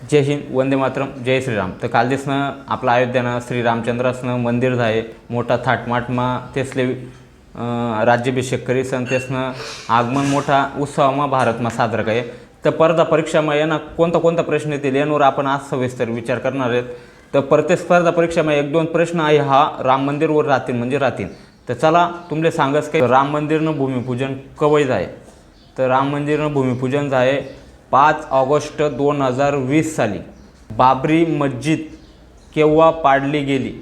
जय हिंद वंदे मातरम जय श्रीराम. तर काल दिसनं आपलं अयोध्यानं श्रीरामचंद्रासनं मंदिर झाले मोठा थाटमाटमा तेसले राज्याभिषेक करीसन तेसनं आगमन मोठा उत्सवमा भारतमा साजरा काय तर स्पर्धा परीक्षामा यांना कोणता कोणता प्रश्न येतील यांवर आपण आज सविस्तर विचार करणार आहेत. तर प्रत्येक स्पर्धा परीक्षामा एक दोन प्रश्न आहे हा राम मंदिरवर राहतील म्हणजे राहतील. तर चला तुमले सांगस काय राम मंदिरनं भूमिपूजन कवय जाय. तर राम मंदिरनं भूमिपूजन जाय पाच ऑगस्ट दोन हजार वीस साली बाबरी मस्जिद केव्हा पाडली गेली?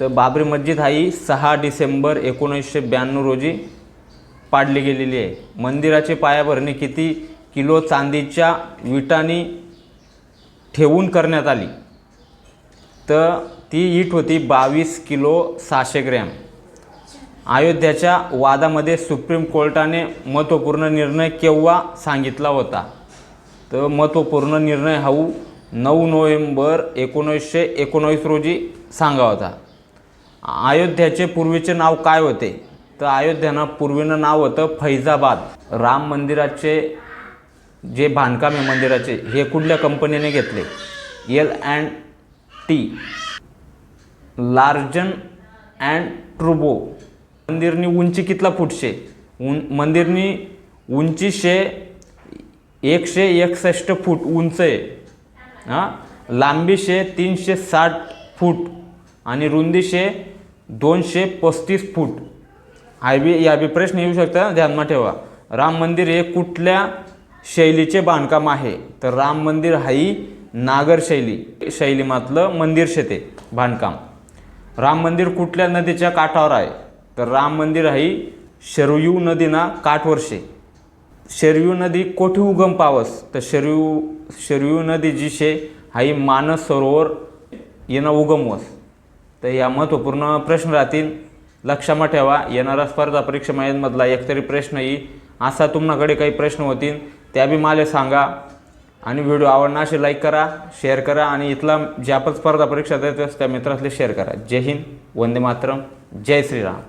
तर बाबरी मस्जिद ही सहा डिसेंबर एकोणीसशे ब्याण्णव रोजी पाडली गेलेली आहे. मंदिराची पायाभरणी किती? किलो चांदीच्या विटांनी ठेवून करण्यात आली. तर ती ईट होती बावीस किलो सहाशे ग्रॅम. अयोध्याच्या वादामध्ये सुप्रीम कोर्टाने महत्त्वपूर्ण निर्णय केव्हा सांगितला होता? तर महत्त्वपूर्ण निर्णय हाऊ नऊ नोव्हेंबर एकोणीसशे एकोणवीस रोजी सांगा होता. अयोध्याचे पूर्वीचे नाव काय होते? तर अयोध्यानं पूर्वीनं नाव होतं फैजाबाद. राम मंदिराचे जे बांधकाम आहे मंदिराचे हे कुठल्या कंपनीने घेतले? L and T. Larsen and ट्रुबो. मंदिरनी उंची कितला फूटशे? उं मंदिरनी उंची शे एकशे एकसष्ट फूट उंच आहे. हां? लांबीशे तीनशे साठ फूट आणि रुंदीशे दोनशे पस्तीस फूट. हाय बी या बी प्रश्न येऊ शकता ध्यानमा ठेवा. राम मंदिर हे कुठल्या शैलीचे बांधकाम आहे? तर राम मंदिर हाई नागर शैली. शैलीमातलं मंदिर शेते बांधकाम. राम मंदिर कुठल्या नदीच्या काठावर आहे? तर राम मंदिर हाई शरयू नदीना काठवरशे शरयू नदी कोठे उगम पावस? तर शरयू शरयू नदी जी शे हाई मानस सरोवर येणं उगम वस. तर या महत्त्वपूर्ण प्रश्न राहतील. लक्षात ठेवा येणारा स्पर्धा परीक्षा मधला एकतरी प्रश्न येईल. असा तुमच्याकडे काही प्रश्न होतील त्या बी मला सांगा. आणि व्हिडिओ आवडणार असे लाईक करा शेअर करा. आणि इथला ज्या पण स्पर्धा परीक्षा देत त्या मित्रातले शेअर करा. जय हिंद वंदे मातरम जय श्रीराम.